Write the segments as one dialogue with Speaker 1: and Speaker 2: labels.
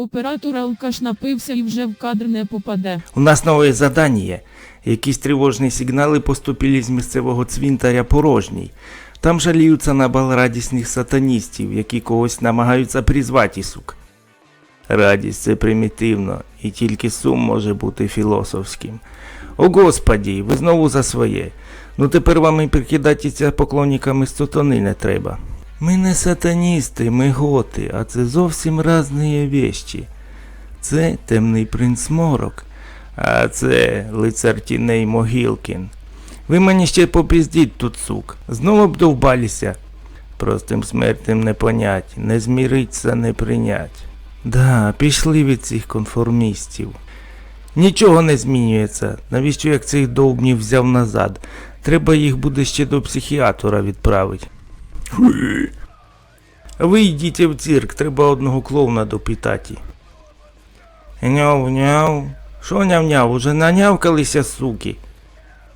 Speaker 1: Оператор алкаш напився і вже в кадр не попаде.
Speaker 2: У нас нове задання. Якісь тривожні сигнали поступили з місцевого цвинтаря порожній. Там жаліються на бал радісних сатаністів, які когось намагаються призвати, сук. Радість це примітивно, і тільки сум може бути філософським. О господі, ви знову за своє. Ну тепер вам і прикидатися поклонниками сатани не треба. Ми не сатаністи, ми готи, а це зовсім різні вещі. Це темний принц Морок, а це лицар тіней Могілкін. Ви мені ще попіздіть тут, сук. Знову б довбалися. Простим смертним не понять, не зміриться, не прийнять. Да, пішли від цих конформістів. Нічого не змінюється. Навіщо як цих довбнів взяв назад? Треба їх буде ще до психіатора відправити. Ви йдіть в цирк, треба одного клоуна допитати. Няв-няв. Що няв-няв? Уже нанявкалися, суки.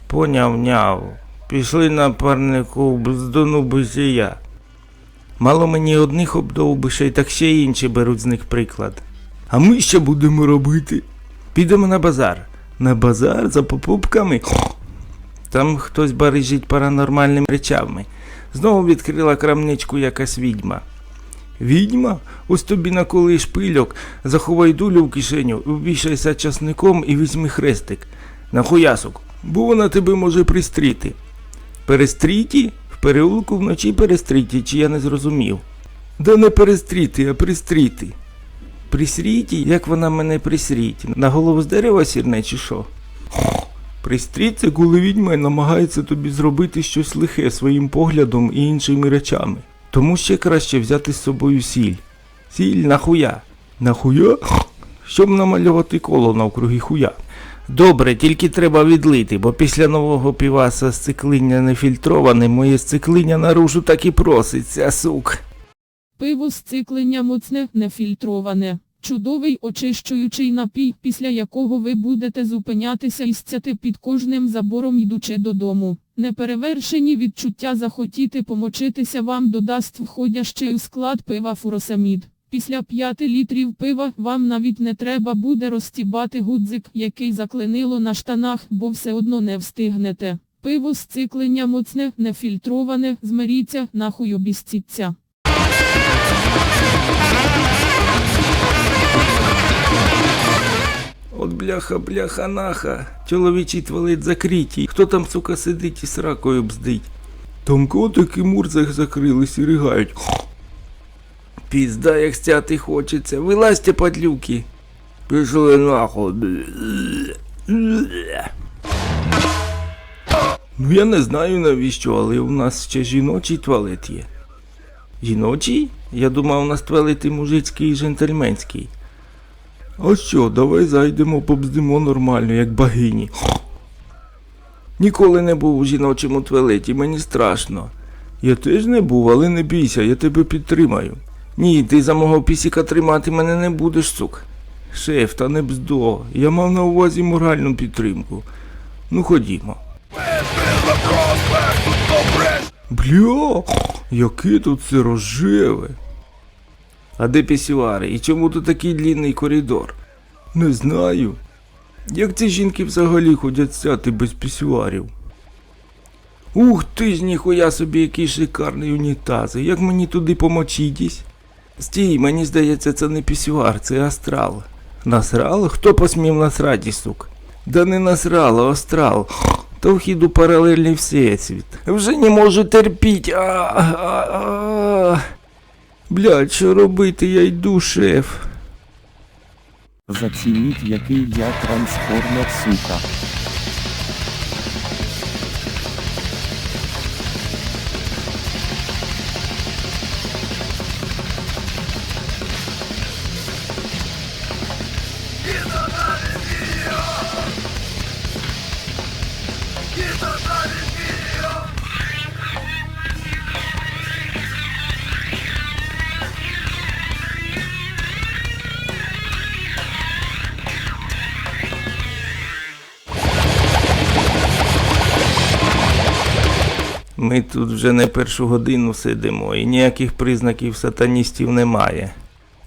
Speaker 2: Поняв-няв. Пішли на парнику бздону бисія. Мало мені одних обдовбишей, так ще й інші беруть з них приклад. А ми що будемо робити? Підемо на базар. На базар за попупками. Там хтось барижить паранормальними речами. Знову відкрила крамничку якась відьма. Відьма? Ось тобі на наколи шпильок, заховай дулю в кишеню, ввішайся часником і візьми хрестик. На хуясок, бо вона тебе може пристріти. Перестріті? В переулку вночі перестріті, чи я не зрозумів. Да не перестріти, а пристріти. Присріті? Як вона мене присріть? На голову з дерева сірне чи що? Пристріт це коли відьма намагається тобі зробити щось лихе своїм поглядом і іншими речами. Тому ще краще взяти з собою сіль. Сіль нахуя? Нахуя? Щоб намалювати коло навкруги хуя. Добре, тільки треба відлити, бо після нового піваса сциклиння нефільтроване, моє сциклиння наружу так і проситься, сук.
Speaker 1: Пиво з циклення моцне, нефільтроване. Чудовий очищуючий напій, після якого ви будете зупинятися і сцяти під кожним забором йдучи додому. Неперевершені відчуття захотіти помочитися вам додасть входящий у склад пива фуросамід. Після 5 літрів пива вам навіть не треба буде розтібати гудзик, який заклинило на штанах, бо все одно не встигнете. Пиво з циклення моцне, нефільтроване, змиріться, нахуй обістіться.
Speaker 2: Бляха, бляха, наха. Чоловічий туалет закритий. Хто там, сука, сидить і сракою бздить? Там котик і мурзах закрились і ригають. Пізда, як стяти хочеться. Вилазьте, падлюки. Пішли нахуй. Ну я не знаю навіщо, але у нас ще жіночий туалет є. Жіночий? Я думав, у нас туалет і мужицький і джентльменський. А що, давай зайдемо, побздимо нормально, як богині. Ніколи не був у жіночому туалеті, мені страшно. Я теж не був, але не бійся, я тебе підтримаю. Ні, ти за мого пісіка тримати мене не будеш, сук. Шеф, та не бздо. Я мав на увазі моральну підтримку. Ну ходімо. Бля, яке тут це рожеве. А де пісюари? І чому тут такий длінний коридор? Не знаю. Як ці жінки взагалі ходять сяти без пісюарів? Ух ти ж ніхуя собі, який шикарний унітаз. Як мені туди помочитись? Стій, мені здається, це не пісюар, це астрал. Насрал? Хто посмів насрати, сук? Да не насрал, а астрал. То вхід у паралельний всесвіт. Вже не можу терпіть. А, а, а. Блядь, що робити, я йду, шеф.
Speaker 3: Зацініть, який я трансформер, сука.
Speaker 2: Ми тут вже не першу годину сидимо і ніяких признаків сатаністів немає.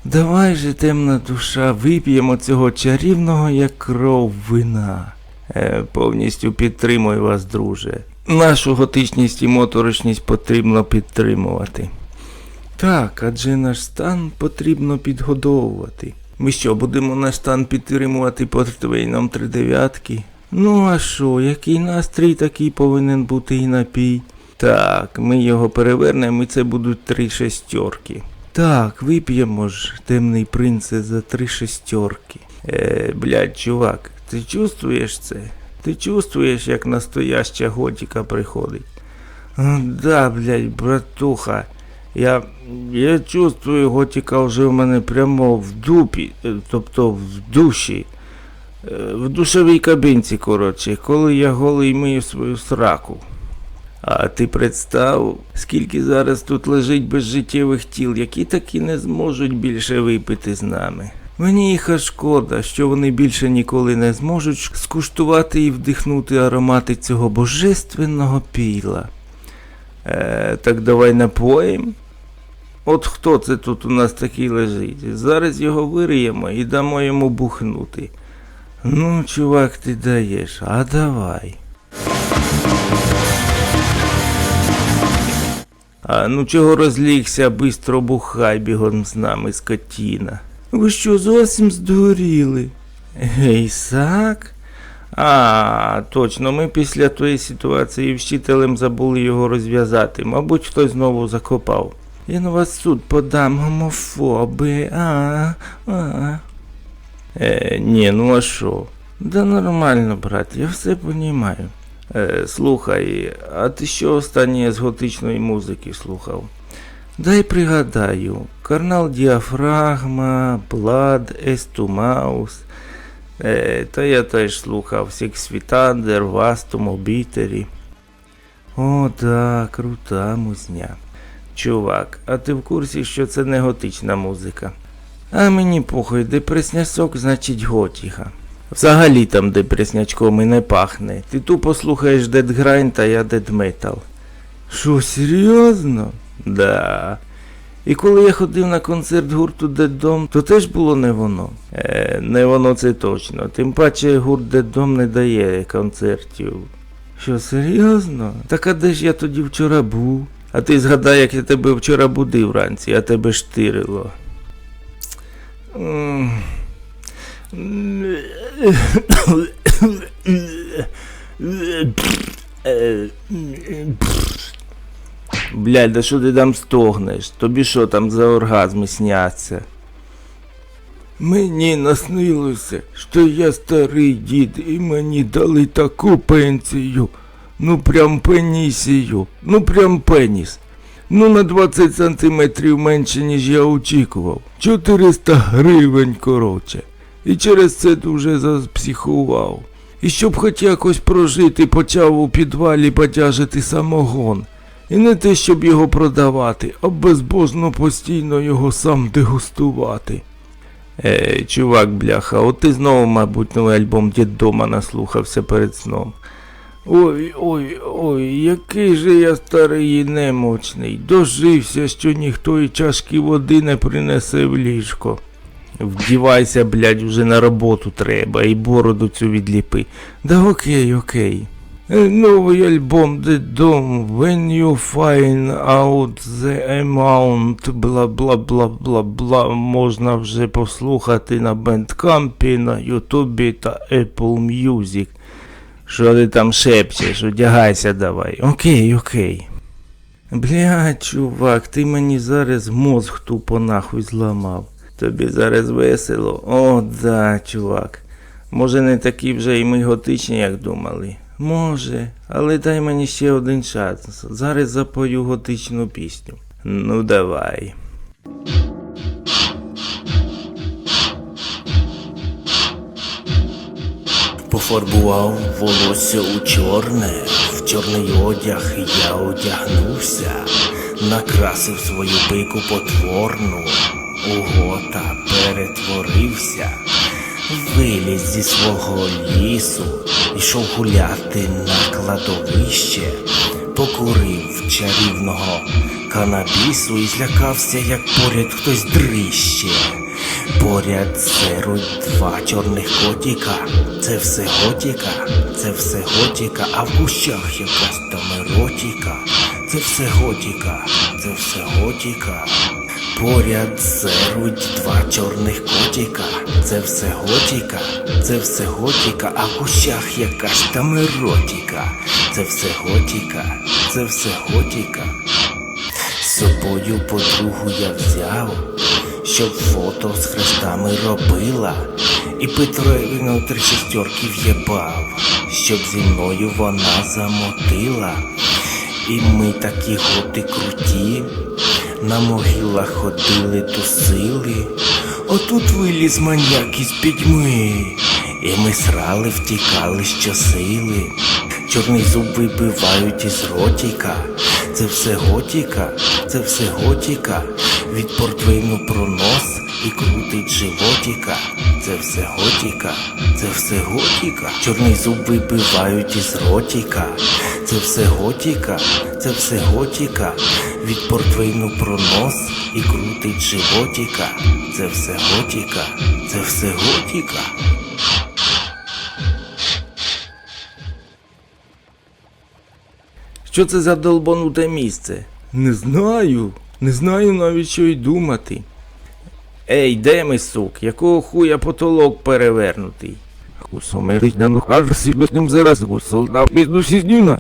Speaker 2: Давай же, темна душа, вип'ємо цього чарівного як кров вина. Е, повністю підтримую вас, друже. Нашу готичність і моторошність потрібно підтримувати. Так, адже наш стан потрібно підгодовувати. Ми що, будемо наш стан підтримувати портвейном три дев'ятки? Ну а що, який настрій, такий повинен бути і напій. Так, ми його перевернемо і це будуть три шестерки. Так, вип'ємо ж, темний принце, за три шестерки. Е, блядь, чувак, ти чувствуєш це? Ти чувствуєш, як настояща готіка приходить? Да, блядь, братуха. Я, я чувствую, готіка вже в мене прямо в дупі, е, тобто в душі. Е, В душовій кабінці, коротше, коли я голий мию свою сраку. А ти представ, скільки зараз тут лежить безжиттєвих тіл, які таки не зможуть більше випити з нами. Мені їх аж шкода, що вони більше ніколи не зможуть скуштувати і вдихнути аромати цього божественного піла. Е, так давай напоїм. От хто це тут у нас такий лежить? Зараз його вириємо і дамо йому бухнути. Ну, чувак, ти даєш, а давай. А ну чого розлігся, бистро бухай бігом з нами, скотіна. Ви що, зовсім здуріли? Гейсак? А, точно, ми після тої ситуації вчителем забули його розв'язати. Мабуть, хтось знову закопав. Я на вас суд подам гомофоби. А, а. Е, ні, ну а що? Да нормально, брат, я все понімаю. Е, слухай, а ти що останнє з готичної музики слухав? Дай пригадаю, Карнал Діафрагма, Блад, Естумаус. Е, та я теж слухав Сіксвітандер, Вастум, Обітері. О, да, крута музня. Чувак, а ти в курсі, що це не готична музика? А мені похуй, депреснясок значить готіга. Взагалі там депреснячком і не пахне. Ти тупо слухаєш Dead Grind, а я Metal. Що, серйозно? Да. І коли я ходив на концерт гурту Dom, то теж було не воно. Е, не воно це точно. Тим паче гурт Dom не дає концертів. Що, серйозно? Так а де ж я тоді вчора був? А ти згадай, як я тебе вчора будив вранці, а тебе штирило. М. Блядь, да що ти там стогнеш? Тобі що там за оргазми сняться? Мені наснилося, що я старий дід і мені дали таку пенсію. Ну прям пенісію, ну прям пеніс. Ну на 20 сантиметрів менше, ніж я очікував. 400 гривень, коротше. І через це дуже запсихував. І щоб хоч якось прожити, почав у підвалі бадяжити самогон. І не те, щоб його продавати, а безбожно постійно його сам дегустувати. Е, чувак, бляха, от ти знову, мабуть, новий альбом Дідома наслухався перед сном. Ой, ой, ой, який же я старий і немочний. Дожився, що ніхто і чашки води не принесе в ліжко. Вдівайся, блядь, уже на роботу треба, і бороду цю відліпи. Да окей, окей. Е, Новий альбом The Dome, When You Find Out The Amount, бла бла бла бла бла, можна вже послухати на Бендкампі, на Ютубі та Apple Music. Що ти там шепчеш, одягайся давай. Окей, окей. Блядь, чувак, ти мені зараз мозг тупо нахуй зламав. Тобі зараз весело? О, да, чувак. Може не такі вже і ми готичні, як думали. Може, але дай мені ще один шанс. Зараз запою готичну пісню. Ну давай.
Speaker 4: Пофарбував волосся у чорне, в чорний одяг я одягнувся, накрасив свою пику потворну, у гота перетворився, виліз зі свого лісу, йшов гуляти на кладовище, покурив чарівного канабісу і злякався, як поряд хтось дрище. Поряд серуть два чорних котика. Це все готіка, це все готіка, а в кущах якась там еротіка. Це все готіка, це все готіка. Поряд серуть два чорних котика. Це все готіка, це все готіка, а в кущах якась там еротіка. Це все готіка, це все готіка. З собою подругу я взяв, щоб фото з хрестами робила, і Петровину три шестерки в'єбав, щоб зі мною вона замотила. І ми такі готи круті, на могилах ходили, тусили. Отут виліз маньяк із пітьми, і ми срали, втікали щосили. Чорний зуб вибивають із ротіка. Це все готіка, це все готіка. Від портвейну пронос і крутить животіка. Це все готіка, це все готіка. Чорний зуб вибивають із ротіка. Це все готіка, це все готіка. Від портвейну пронос і крутить животіка. Це все готіка, це все готіка.
Speaker 2: Що це за долбануте місце? Не знаю. Не знаю навіть що й думати. Ей, де ми, сук? Якого хуя потолок перевернутий?
Speaker 5: Усомерить на нухаж себе з ним зараз гусолдав без душі днюна.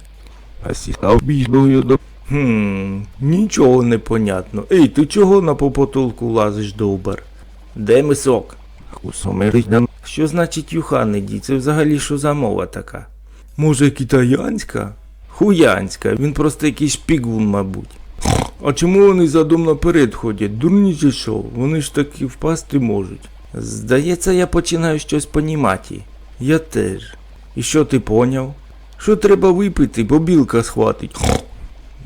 Speaker 5: А сістав біжною до
Speaker 2: Хм, нічого не понятно. Ей, ти чого на по потолку лазиш, довбар? Де ми, сок?
Speaker 5: усомерить
Speaker 2: Що значить юханеді? Це взагалі що за мова така? Може, китаянська? Хуянська, він просто якийсь шпігун, мабуть. А чому вони задом наперед ходять? Дурні чи що? Вони ж таки впасти можуть. Здається, я починаю щось понімати. Я теж. І що ти поняв? Що треба випити, бо білка схватить.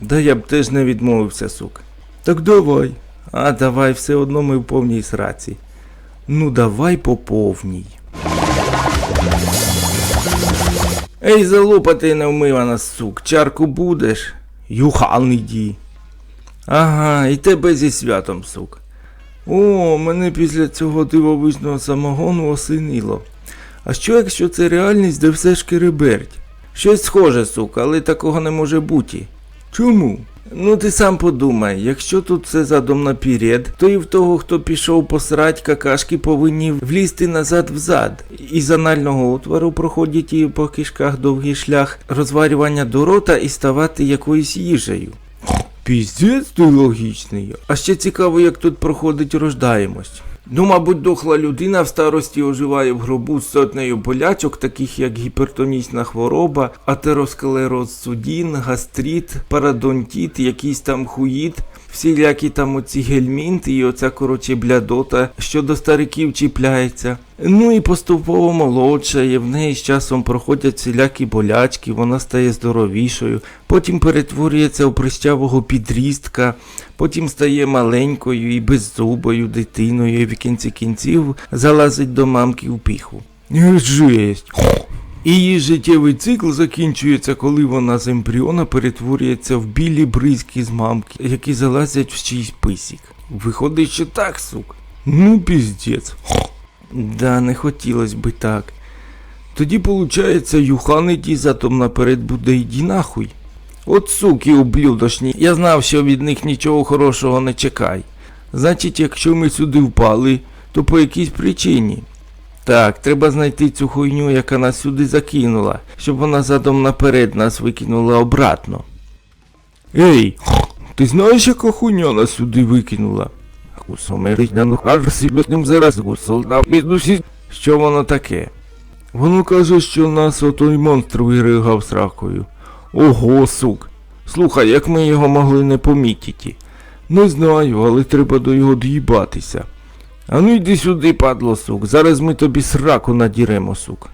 Speaker 2: Да я б теж не відмовився, сук. Так давай. А давай, все одно ми в повній сраці. Ну давай по повній. Ей, залупа ти невмивана, сук, чарку будеш? Юхан іді. Ага, і тебе зі святом, сук. О, мене після цього дивовижного самогону осинило. А що якщо це реальність, де все ж кереберть? Щось схоже, сук, але такого не може бути. Чому? Ну ти сам подумай, якщо тут все задом наперед, то і в того, хто пішов посрать, какашки повинні влізти назад взад. Із анального отвору проходять і по кишках довгий шлях розварювання до рота і ставати якоюсь їжею. Піздець ти логічний. А ще цікаво, як тут проходить рождаємость. Ну, мабуть, дохла людина в старості оживає в гробу з сотнею болячок, таких як гіпертонічна хвороба, атеросклероз судін, гастріт, парадонтіт, якийсь там хуїт, всілякі там оці гельмінти і оця коротше блядота, що до стариків чіпляється. Ну і поступово молодшає, в неї з часом проходять всілякі болячки, вона стає здоровішою, потім перетворюється в прищавого підрістка, потім стає маленькою і беззубою дитиною, і в кінці кінців залазить до мамки в піху. Жесть. І Її життєвий цикл закінчується, коли вона з ембріона перетворюється в білі бризки з мамки, які залазять в чийсь писік. Виходить, що так, сук. Ну, піздець. Да, не хотілося би так. Тоді, виходить, Юхан іді затом наперед буде йди нахуй. От суки ублюдочні, я знав, що від них нічого хорошого не чекай. Значить, якщо ми сюди впали, то по якійсь причині. Так, треба знайти цю хуйню, яка нас сюди закинула, щоб вона задом наперед нас викинула обратно. Ей, ти знаєш, яка хуйня нас сюди викинула?
Speaker 5: душі.
Speaker 2: Що воно таке? Воно каже, що нас отой монстр виригав сракою. Ого, сук. Слухай, як ми його могли не помітити? Не знаю, але треба до його доїбатися. А ну йди сюди, падло, сук. Зараз ми тобі сраку надіремо, сук.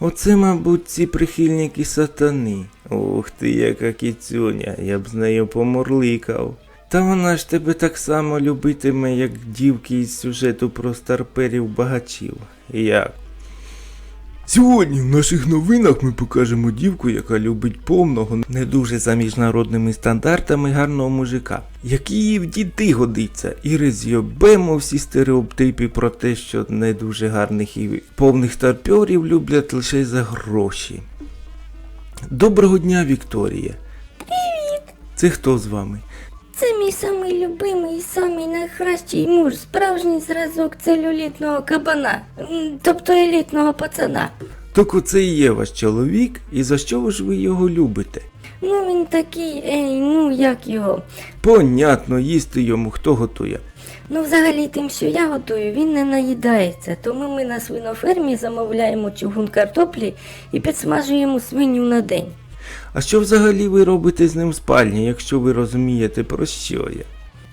Speaker 2: Оце, мабуть, ці прихильники сатани. Ух ти, яка кіцюня, я б з нею помурликав. Та вона ж тебе так само любитиме, як дівки із сюжету про старперів багачів. Як? Сьогодні в наших новинах ми покажемо дівку, яка любить повного, не дуже за міжнародними стандартами гарного мужика, який їй в діти годиться, і роз'єбемо всі стереотипи про те, що не дуже гарних і повних старпьорів люблять лише за гроші. Доброго дня, Вікторія. Привіт! Це хто з вами?
Speaker 6: Це мій самий любимий і самий найкращий муж, справжній зразок целюлітного кабана, тобто елітного пацана.
Speaker 2: Так оце і є ваш чоловік, і за що ж ви його любите?
Speaker 6: Ну він такий, ей, ну як його.
Speaker 2: Понятно, їсти йому хто готує.
Speaker 6: Ну, взагалі тим, що я готую, він не наїдається. Тому ми на свинофермі замовляємо чугун картоплі і підсмажуємо свиню на день.
Speaker 2: А що взагалі ви робите з ним в спальні, якщо ви розумієте про що я?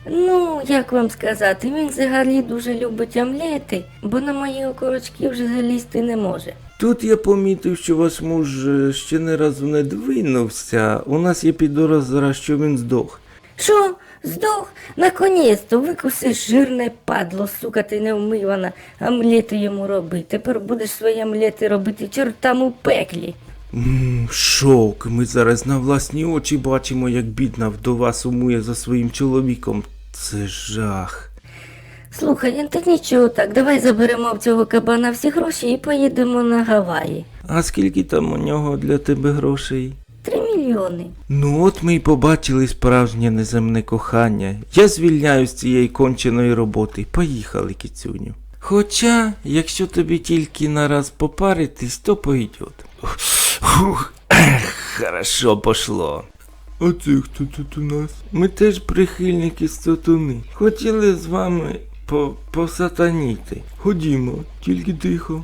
Speaker 6: Ну, як вам сказати, він взагалі дуже любить омлети, бо на мої окорочки вже залізти не може.
Speaker 2: Тут я помітив, що ваш муж е, ще не разу не двинувся. У нас є підозра, що він здох.
Speaker 6: Що, здох? Наконець-то викусиш жирне падло, сука, ти невмивана, омлети йому роби. Тепер будеш свої омлети робити чортам у пеклі.
Speaker 2: Шок. Ми зараз на власні очі бачимо, як бідна вдова сумує за своїм чоловіком. Це жах.
Speaker 6: Слухай, так нічого так, давай заберемо в цього кабана всі гроші і поїдемо на Гаваї.
Speaker 2: А скільки там у нього для тебе грошей?
Speaker 6: Три мільйони.
Speaker 2: Ну от ми й побачили справжнє неземне кохання. Я звільняю з цієї конченої роботи. Поїхали, кіцюню. Хоча, якщо тобі тільки нараз попаритись, то пойдет. Фух, хорошо пошло. А це хто тут у нас? Ми теж прихильники сатани. Хотіли з вами по посатаніти. Ходімо, тільки тихо.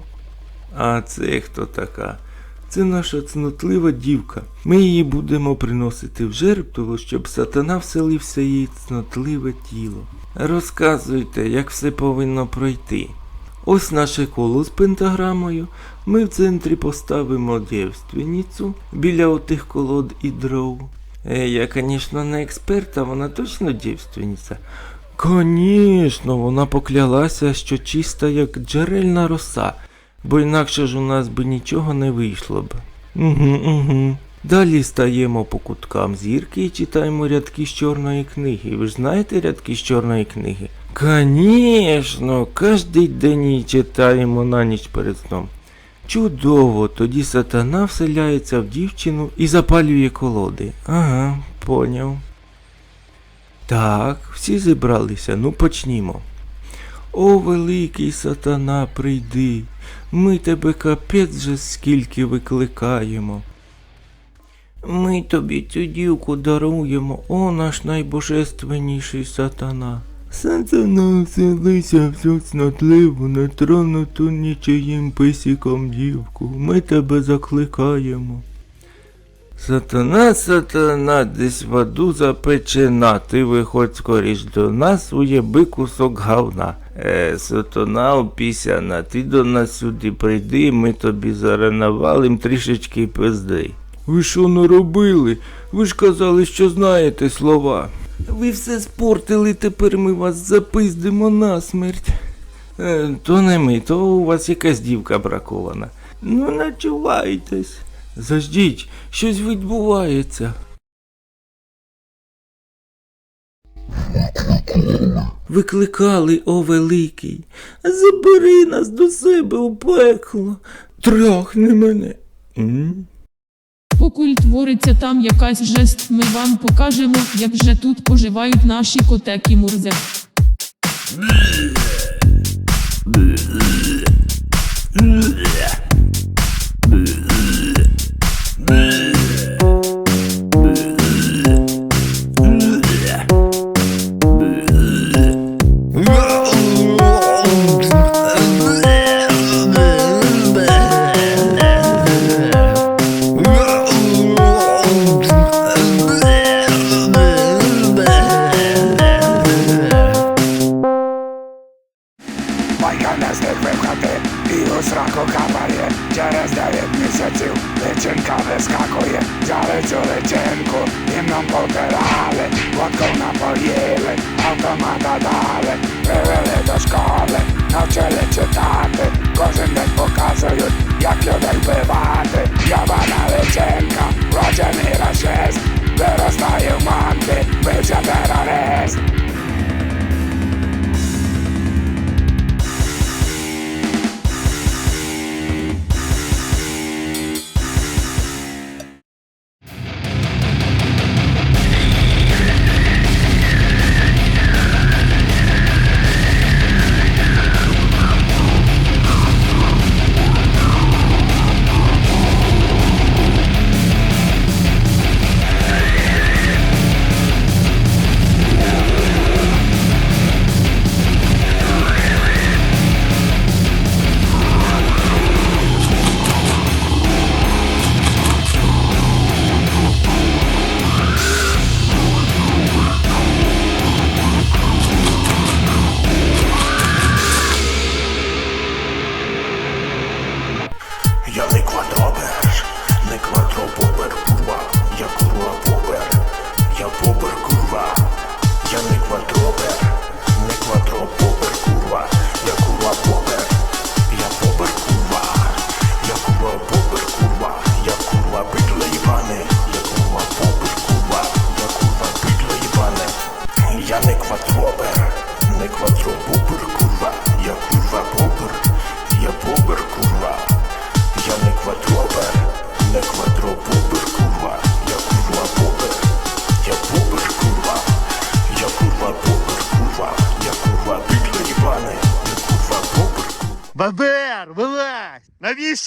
Speaker 2: А це хто така? Це наша цнотлива дівка. Ми її будемо приносити в жертву, щоб сатана вселився її цнотливе тіло. Розказуйте, як все повинно пройти. Ось наше коло з пентаграмою. Ми в центрі поставимо дівственницю біля отих колод і дров. Е, я, звісно, не експерт, а вона точно дівственниця. Конечно, вона поклялася, що чиста, як джерельна роса, бо інакше ж у нас би нічого не вийшло б. Угу, угу. Далі стаємо по куткам зірки і читаємо рядки з чорної книги. Ви ж знаєте рядки з чорної книги? Конечно, кожний день її читаємо на ніч перед сном. Чудово, тоді сатана вселяється в дівчину і запалює колоди. Ага, поняв. Так, всі зібралися, ну почнімо. О, великий сатана, прийди, ми тебе капець же скільки викликаємо. Ми тобі цю дівку даруємо, о наш найбожественніший сатана. Сатана вселися всю цнотливу, нетронуту нічиїм писіком дівку, ми тебе закликаємо. Сатана, сатана, десь в аду запечена, ти виходь скоріш до нас, уєби кусок говна. Е, сатана опісяна, ти до нас сюди прийди, ми тобі заранавалим трішечки пизди. Ви що наробили? Ви ж казали, що знаєте слова. Ви все спортили, тепер ми вас запиздимо насмерть. Е, то не ми, то у вас якась дівка бракована. Ну, начувайтесь. Заждіть, щось відбувається. Викликали, о великий, забери нас до себе у пекло, трахни мене.
Speaker 1: Покуль твориться там якась жесть, ми вам покажемо, як же тут поживають наші котеки Мурзе.
Speaker 7: Майка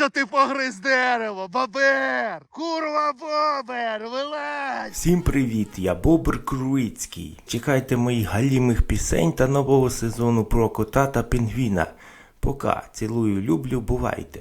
Speaker 8: Навіщо ти погриз дерево? бобер! Курва бобер, вилазь!
Speaker 2: Всім привіт, я Бобр Круїцький. Чекайте моїх галімих пісень та нового сезону про кота та пінгвіна. Пока, цілую, люблю, бувайте.